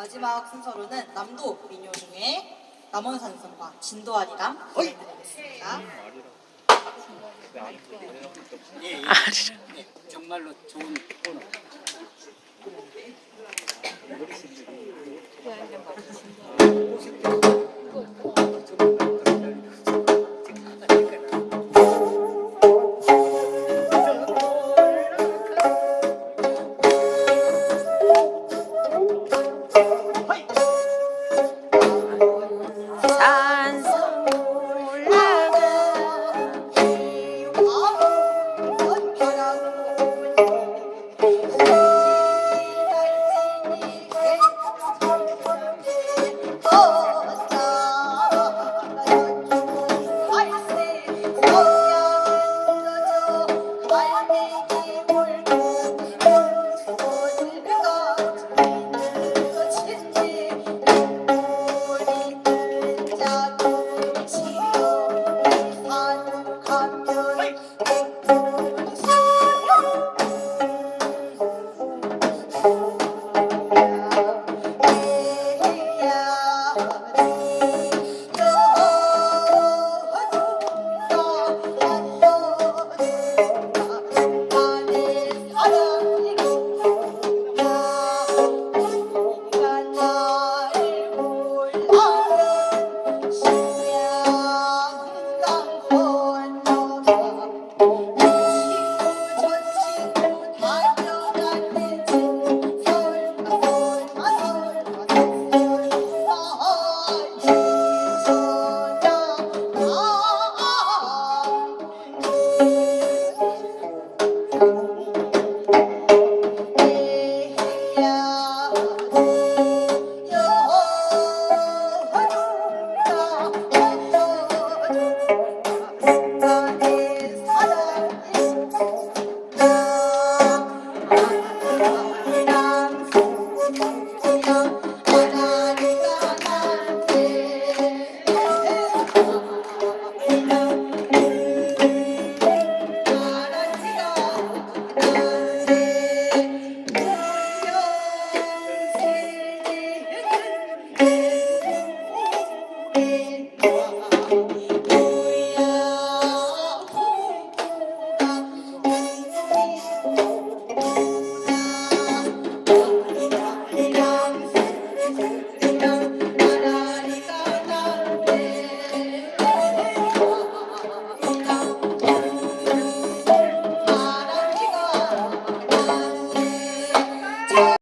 마지막 순서로는 남도 민요 중에 남원산성과 진도아리랑 드리겠습니다. 예, 음, 예. 예, 네, 정말로 좋은 코너. 네, 진도아리랑 Ah.